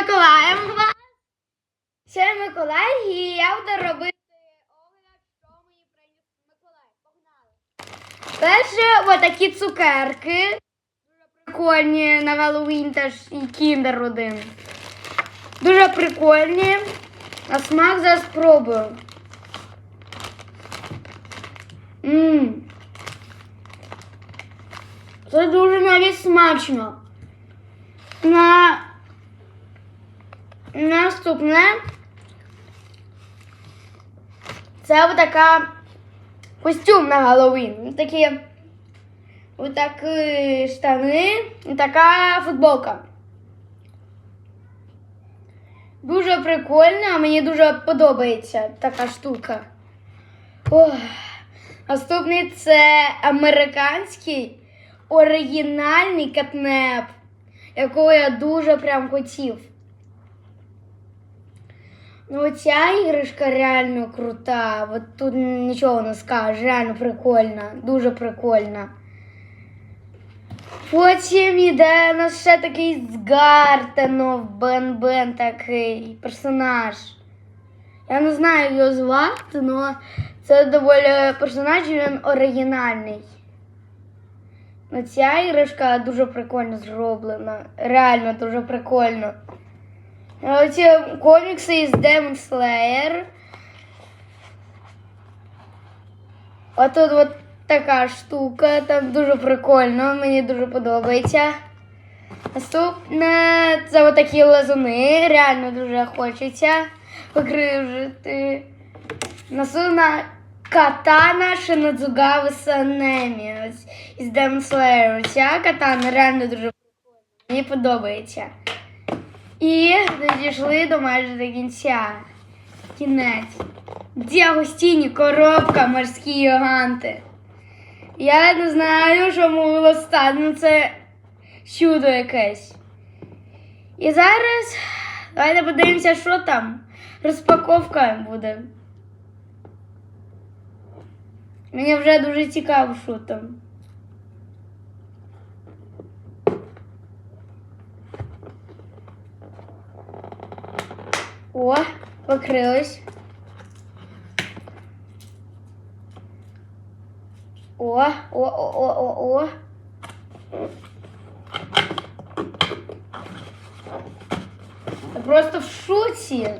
Миколаєм вас. Це Миколай, і я буду робити огляд, що мені приніс Миколай. Погнали. Перше, отакі цукерки. Дуже прикольні на Геловін теж і кіндер один. Дуже прикольні. А смак зараз спробую. Ммм. Це дуже навіть смачно. На наступне це така костюм на Геловін. Такі отакі штани і така футболка. Дуже прикольно, мені дуже подобається така штука. Ох. Наступний це американський оригінальний катнеп, якого я дуже прям хотів. Ну, ця іграшка реально крута. От тут нічого не скажеш, реально прикольна, дуже прикольна. Потім йде у нас ще такий з Гартенов, Бен-Бен такий персонаж. Я не знаю його звати, але це доволі персонаж, він оригінальний. Ну, ця іграшка дуже прикольно зроблена. Реально дуже прикольно. Оці комікси із Demon Slayer. А тут от така штука, там дуже прикольно, мені дуже подобається. Наступне це отакі лазуни, реально дуже хочеться покривжити. Наступна катана Шинадзугави Санемі із Demon Slayer. Ця катана реально дуже прикольна. Мені подобається. І дійшли до майже до кінця. Кінець. Діагостіні, коробка, морські гіганти. Я не знаю, що могло стати. Ну це чудо якесь. І зараз давайте подивимося, що там. Розпаковка буде. Мені вже дуже цікаво, що там. О, покрилось. О, о, о, о, о, о. Я просто в шоці.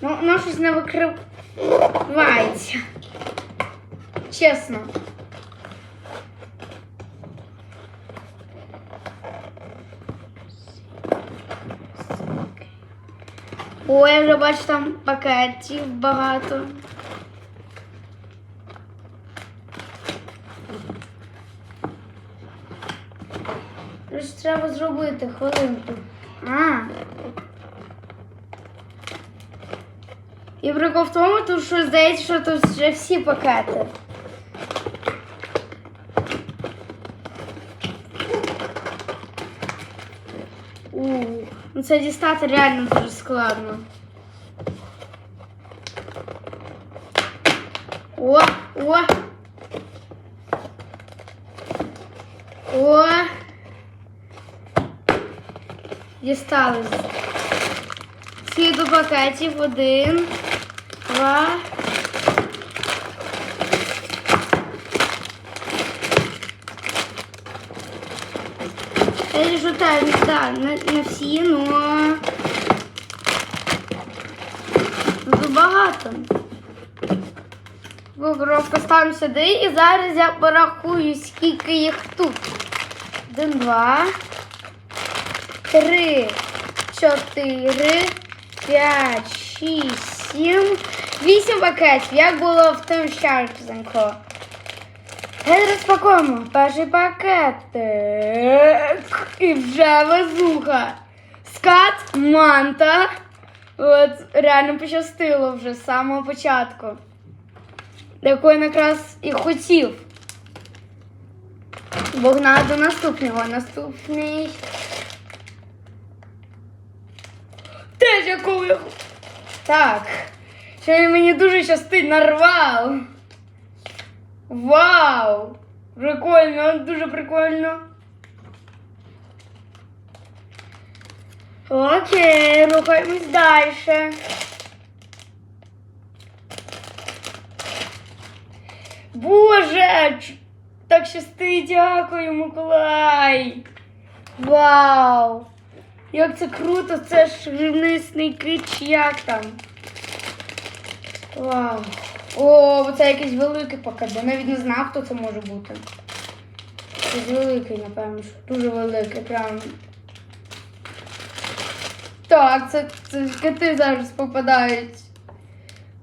Ну, воно щось не викривається. Ой, я вже бачу там пакетів багато. Щось треба зробити хвилинку. А. І прикол в тому, що здається, що тут вже всі пакети. Ну це дістати реально дуже складно. О, о. О. Дістали. Скільки пакетів? Один, два. Так, да, не, не всі, но дуже багато. Добре, поставимо сюди і зараз я порахую, скільки їх тут. Один, два, три, чотири, п'ять, шість, сім, вісім пакетів. Як було в тим Щарченко. Розпакуємо перший пакетик. І вже везуха. Скат, манта. От реально пощастило вже з самого початку. Яку якраз і хотів. Богна до наступного. Наступний. Теж якого я... Так. Ще мені дуже щастить нарвав. Вау! Прикольно, дуже прикольно. Окей, рухаємось далі. Боже, так щасти, дякую, Миколай. Вау! Як це круто, це ж рівнисний кит, як там. Вау. О, це якийсь великий пакет. Я навіть не знав, хто це може бути. Якийсь великий, напевно, що дуже великий, прям. Так, це, це коти зараз попадають.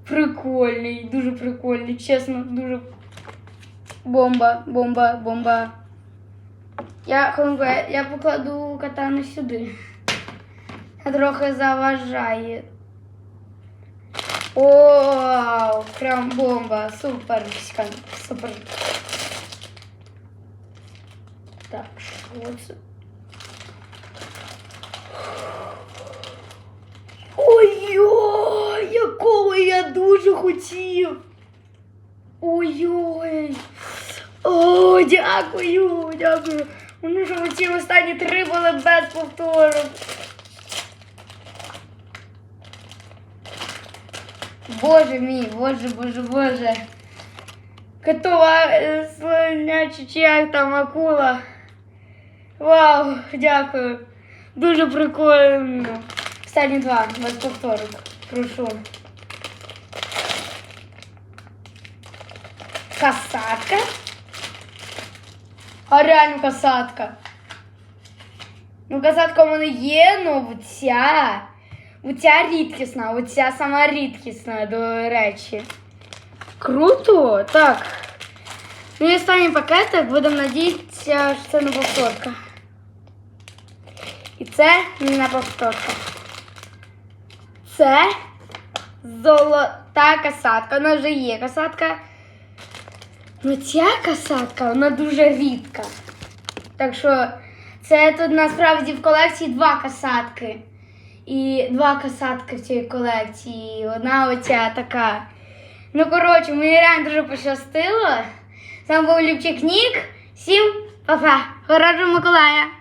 Прикольний, дуже прикольний, чесно, дуже. Бомба, бомба, бомба. Я, я, покладу катану сюди. Трохи заважає. О, прям бомба, супер, супер. Так, що це? Ой-ой, якого я дуже хотів. Ой-ой. О, дякую, дякую. Вони ж оці останні три були без повтору. Боже мій, боже, боже, боже. Котова е, слоняча чи як там акула. Вау, дякую. Дуже прикольно. Останні два, без повторок. Прошу. Касатка. А реально касатка. Ну, касатка в мене є, ну ця. Оця рідкісна, оця сама рідкісна, до речі. Круто! Так. Ну і останній пакетик, будемо надіятися, що це не повторка. І це не повторка. Це золота касатка. Вона вже є касатка. Ну ця касатка, вона дуже рідка. Так що це тут насправді в колекції два касатки. І два касатки в цій колекції. Одна оця така. Ну, коротше, мені реально дуже пощастило. З був Любчик Нік. Всім па-па. Хорошого Миколая!